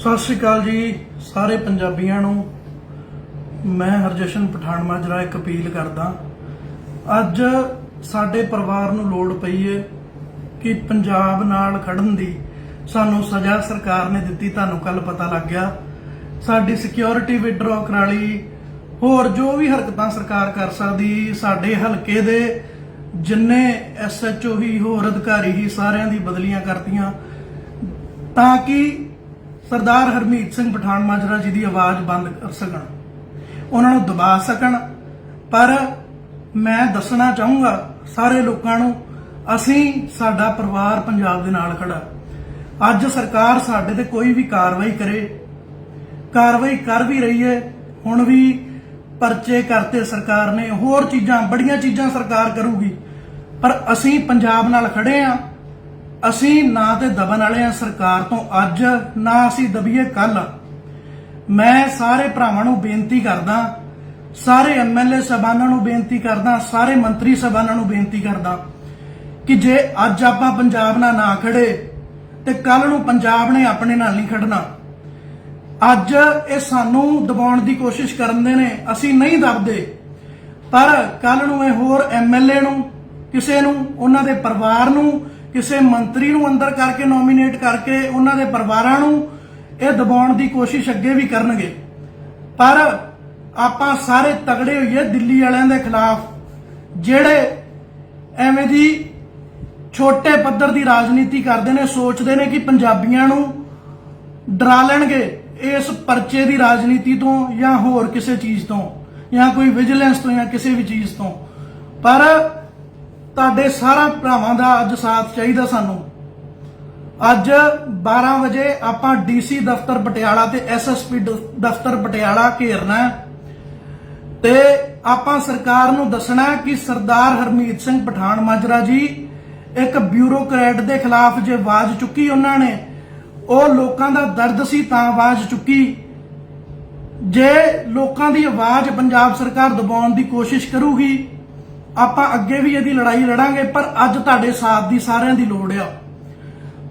ਸਤਿ ਸ਼੍ਰੀ ਅਕਾਲ ਜੀ ਸਾਰੇ ਪੰਜਾਬੀਆਂ ਨੂੰ। ਮੈਂ ਹਰਜਸ਼ਨ ਪਠਾਨ ਮਾਜਰਾ ਇੱਕ ਅਪੀਲ ਕਰਦਾ। ਅੱਜ ਸਾਡੇ ਪਰਿਵਾਰ ਨੂੰ ਲੋੜ ਪਈ ਹੈ ਕਿ ਪੰਜਾਬ ਨਾਲ ਖੜਨ ਦੀ ਸਾਨੂੰ ਸਜ਼ਾ ਸਰਕਾਰ ਨੇ ਦਿੱਤੀ, ਤੁਹਾਨੂੰ ਕੱਲ ਪਤਾ ਲੱਗ ਗਿਆ। ਸਾਡੀ ਸਿਕਿਉਰਿਟੀ ਵਿਡਰੋ ਕਰਾ ਲਈ। ਹੋਰ ਜੋ ਵੀ ਹਰਕਤਾਂ ਸਰਕਾਰ ਕਰ ਸਕਦੀ, ਸਾਡੇ ਹਲਕੇ ਦੇ ਜਿੰਨੇ ਐਸਐਚਓ ਹੀ ਹੋਰ ਅਧਿਕਾਰੀ ਹੀ ਸਾਰਿਆਂ ਦੀ ਬਦਲੀਆਂ ਕਰਤੀਆਂ, ਤਾਂ ਕਿ ਸਰਦਾਰ ਹਰਮੀਤ ਸਿੰਘ ਪਠਾਨ ਮਾਜਰਾ ਜੀ ਦੀ ਆਵਾਜ਼ ਬੰਦ ਕਰ ਸਕਣ। ਉਹਨਾਂ ਨੂੰ ਦਬਾ ਸਕਣ। ਪਰ ਮੈਂ ਦੱਸਣਾ ਚਾਹੂੰਗਾ, ਸਾਰੇ ਲੋਕਾਂ ਨੂੰ, ਅਸੀਂ ਸਾਡਾ ਪਰਿਵਾਰ ਪੰਜਾਬ ਦੇ ਨਾਲ ਖੜਾ। ਅੱਜ ਸਰਕਾਰ ਸਾਡੇ ਤੇ ਕੋਈ ਵੀ ਕਾਰਵਾਈ ਕਰੇ, ਕਾਰਵਾਈ ਕਰ ਵੀ ਰਹੀ ਹੈ, ਹੁਣ ਵੀ ਪਰਚੇ ਕਰਤੇ ਸਰਕਾਰ ਨੇ, ਹੋਰ ਚੀਜ਼ਾਂ, ਬੜੀਆਂ ਚੀਜ਼ਾਂ ਸਰਕਾਰ ਕਰੂਗੀ। ਪਰ ਅਸੀਂ ਪੰਜਾਬ ਨਾਲ ਖੜੇ ਆ। ਅਸੀਂ ਨਾ ਤੇ ਦਬਨ ਵਾਲੇ ਆ ਸਰਕਾਰ ਤੋਂ ਅੱਜ, ਨਾ ਅਸੀਂ ਦਬੀਏ ਕੱਲ ਮੈਂ ਸਾਰੇ ਭਰਾਵਾਂ ਨੂੰ ਬੇਨਤੀ ਕਰਦਾ, ਸਾਰੇ ਐਮਐਲਏ ਸਭਾਨਾਂ ਨੂੰ ਬੇਨਤੀ ਕਰਦਾ, ਸਾਰੇ ਮੰਤਰੀ ਸਭਾਨਾਂ ਨੂੰ ਬੇਨਤੀ ਕਰਦਾ ਕਿ ਜੇ ਅੱਜ ਆਪਾਂ ਪੰਜਾਬ ਨਾਲ ਨਾ ਖੜੇ ਤੇ ਕੱਲ ਨੂੰ ਪੰਜਾਬ ਨੇ ਆਪਣੇ ਨਾਲ ਨਹੀਂ ਖੜਨਾ। ਅੱਜ ਇਹ ਸਾਨੂੰ ਦਬਾਉਣ ਦੀ ਕੋਸ਼ਿਸ਼ ਕਰਦੇ ਨੇ, ਅਸੀਂ ਨਹੀਂ ਦਬਦੇ। ਪਰ ਕੱਲ ਨੂੰ ਇਹ ਹੋਰ ਐਮਐਲਏ ਨੂੰ, ਕਿਸੇ ਨੂੰ, ਉਹਨਾਂ ਦੇ ਪਰਿਵਾਰ ਨੂੰ ਕਿਸੇ ਮੰਤਰੀ ਨੂੰ ਅੰਦਰ ਕਰਕੇ ਨੋਮੀਨੇਟ ਕਰਕੇ, ਉਹਨਾਂ ਦੇ ਪਰਿਵਾਰਾਂ ਨੂੰ ਇਹ ਦਬਾਉਣ ਦੀ ਕੋਸ਼ਿਸ਼ ਅੱਗੇ ਵੀ ਕਰਨਗੇ। ਪਰ ਆਪਾਂ ਸਾਰੇ ਤਗੜੇ ਹੋਈਏ ਦਿੱਲੀ ਵਾਲਿਆਂ ਦੇ ਖਿਲਾਫ, ਜਿਹੜੇ ਐਵੇਂ ਦੀ ਛੋਟੇ ਪੱਧਰ ਦੀ ਰਾਜਨੀਤੀ ਕਰਦੇ ਨੇ, ਸੋਚਦੇ ਨੇ ਕਿ ਪੰਜਾਬੀਆਂ ਨੂੰ ਡਰਾ ਲੈਣਗੇ ਇਸ ਪਰਚੇ ਦੀ ਰਾਜਨੀਤੀ ਤੋਂ ਜਾਂ ਹੋਰ ਕਿਸੇ ਚੀਜ਼ ਤੋਂ, ਜਾਂ ਕੋਈ ਵਿਜੀਲੈਂਸ ਤੋਂ ਜਾਂ ਕਿਸੇ ਵੀ ਚੀਜ਼ ਤੋਂ। ਪਰ ਤੁਹਾਡੇ ਸਾਰਾ ਭਰਾਵਾਂ ਦਾ ਅੱਜ ਸਾਥ ਚਾਹੀਦਾ ਸਾਨੂੰ। ਅੱਜ 12 ਵਜੇ ਆਪਾਂ ਡੀਸੀ ਦਫ਼ਤਰ ਪਟਿਆਲਾ ਤੇ ਐਸਐਸਪੀ ਦਫ਼ਤਰ ਪਟਿਆਲਾ ਘੇਰਨਾ ਤੇ ਆਪਾਂ ਸਰਕਾਰ ਨੂੰ ਦੱਸਣਾ ਕਿ ਸਰਦਾਰ ਹਰਮੀਤ ਸਿੰਘ ਪਠਾਨ ਮਾਜਰਾ ਜੀ, ਇੱਕ ਬਿਊਰੋਕਰੇਟ ਦੇ ਖਿਲਾਫ ਜੇ ਆਵਾਜ਼ ਚੁੱਕੀ ਉਹਨਾਂ ਨੇ, ਉਹ ਲੋਕਾਂ ਦਾ ਦਰਦ ਸੀ ਤਾਂ ਆਵਾਜ਼ ਚੁੱਕੀ। ਜੇ ਲੋਕਾਂ ਦੀ ਆਵਾਜ਼ ਪੰਜਾਬ ਸਰਕਾਰ ਦਬਾਉਣ ਦੀ ਕੋਸ਼ਿਸ਼ ਕਰੂਗੀ ਆਪਾਂ ਅੱਗੇ ਵੀ ਇਹਦੀ ਲੜਾਈ ਲੜਾਂਗੇ, ਪਰ ਅੱਜ ਤੁਹਾਡੇ ਸਾਥ ਦੀ ਸਾਰਿਆਂ ਦੀ ਲੋੜ ਆ।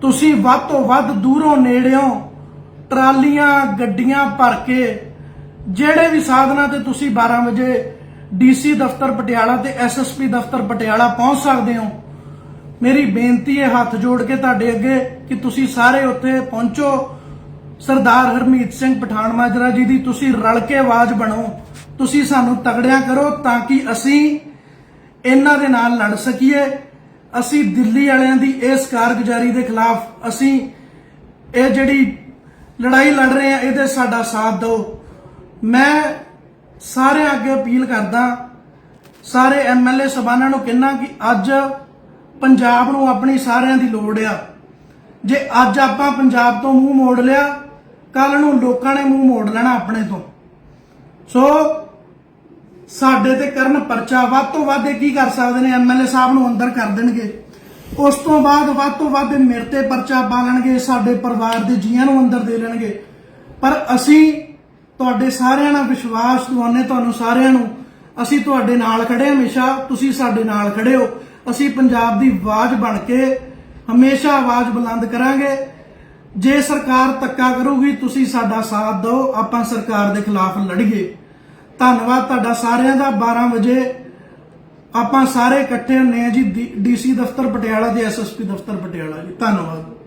ਤੁਸੀਂ ਵੱਧ ਤੋਂ ਵੱਧ ਦੂਰੋਂ ਨੇੜਿਓਂ ਟਰਾਲੀਆਂ, ਗੱਡੀਆਂ ਭਰ ਕੇ ਜਿਹੜੇ ਵੀ ਸਾਧਨਾਂ ਤੇ ਤੁਸੀਂ 12 ਵਜੇ ਡੀਸੀ ਦਫ਼ਤਰ ਪਟਿਆਲਾ ਤੇ ਐਸਐਸਪੀ ਦਫ਼ਤਰ ਪਟਿਆਲਾ ਪਹੁੰਚ ਸਕਦੇ ਹੋ, ਮੇਰੀ ਬੇਨਤੀ ਹੈ ਹੱਥ ਜੋੜ ਕੇ ਤੁਹਾਡੇ ਅੱਗੇ ਕਿ ਤੁਸੀਂ ਸਾਰੇ ਉੱਥੇ ਪਹੁੰਚੋ। ਸਰਦਾਰ ਹਰਮੀਤ ਸਿੰਘ ਪਠਾਨ ਮਾਜਰਾ ਜੀ ਦੀ ਤੁਸੀਂ ਰਲ ਕੇ ਆਵਾਜ਼ ਬਣੋ, ਤੁਸੀਂ ਸਾਨੂੰ ਤਗੜਿਆਂ ਕਰੋ ਤਾਂ ਕਿ ਅਸੀਂ ਇਹਨਾਂ ਦੇ ਨਾਲ ਲੜ ਸਕੀਏ। ਅਸੀਂ ਦਿੱਲੀ ਵਾਲਿਆਂ ਦੀ ਇਸ ਕਾਰਗੁਜ਼ਾਰੀ ਦੇ ਖਿਲਾਫ ਅਸੀਂ ਇਹ ਜਿਹੜੀ ਲੜਾਈ ਲੜ ਰਹੇ ਆ ਇਹਦੇ ਸਾਡਾ ਸਾਥ ਦਿਓ। ਮੈਂ ਸਾਰਿਆਂ ਅੱਗੇ ਅਪੀਲ ਕਰਦਾ, ਸਾਰੇ ਐਮਐਲਏ ਸਭਾਨਾਂ ਨੂੰ ਕਹਿਣਾ ਕਿ ਅੱਜ ਪੰਜਾਬ ਨੂੰ ਆਪਣੀ ਸਾਰਿਆਂ ਦੀ ਲੋੜ ਆ। ਜੇ ਅੱਜ ਆਪਾਂ ਪੰਜਾਬ ਤੋਂ ਮੂੰਹ ਮੋੜ ਲਿਆ ਕੱਲ ਨੂੰ ਲੋਕਾਂ ਨੇ ਮੂੰਹ ਮੋੜ ਲੈਣਾ ਆਪਣੇ ਤੋਂ। ਸੋ ਸਾਡੇ ਤੇ ਕਰਨ ਪਰਚਾ ਵੱਧ ਤੋਂ ਵੱਧ ਇਹ ਕੀ ਕਰ ਸਕਦੇ ਨੇ? ਐਮਐਲਏ ਸਾਹਿਬ ਨੂੰ ਅੰਦਰ ਕਰ ਦੇਣਗੇ। ਉਸ ਤੋਂ ਬਾਅਦ ਵੱਧ ਤੋਂ ਵੱਧ ਮੇਰੇ ਤੇ ਪਰਚਾ ਪਾ ਸਾਡੇ ਪਰਿਵਾਰ ਦੇ ਜੀਆਂ ਨੂੰ ਅੰਦਰ ਦੇ ਲੈਣਗੇ। ਪਰ ਅਸੀਂ ਤੁਹਾਡੇ ਸਾਰਿਆਂ ਨਾਲ ਵਿਸ਼ਵਾਸ ਦਿਵਾਉਂਦੇ ਤੁਹਾਨੂੰ ਸਾਰਿਆਂ ਨੂੰ। ਅਸੀਂ ਤੁਹਾਡੇ ਨਾਲ ਖੜੇ ਹਮੇਸ਼ਾ, ਤੁਸੀਂ ਸਾਡੇ ਨਾਲ ਖੜੇ ਹੋ। ਅਸੀਂ ਪੰਜਾਬ ਦੀ ਆਵਾਜ਼ ਬਣ ਕੇ ਹਮੇਸ਼ਾ ਆਵਾਜ਼ ਬੁਲੰਦ ਕਰਾਂਗੇ। ਜੇ ਸਰਕਾਰ ਤੱਕਾ ਕਰੂਗੀ, ਤੁਸੀਂ ਸਾਡਾ ਸਾਥ ਦਿਓ, ਆਪਾਂ ਸਰਕਾਰ ਦੇ ਖਿਲਾਫ ਲੜੀਏ। ਧੰਨਵਾਦ ਤੁਹਾਡਾ ਸਾਰਿਆਂ ਦਾ। 12 ਵਜੇ ਆਪਾਂ ਸਾਰੇ ਇਕੱਠੇ ਹੁੰਨੇ ਆ ਜੀ ਡੀਸੀ ਦਫ਼ਤਰ ਪਟਿਆਲਾ ਤੇ ਐਸਐਸਪੀ ਦਫ਼ਤਰ ਪਟਿਆਲਾ ਜੀ। ਧੰਨਵਾਦ।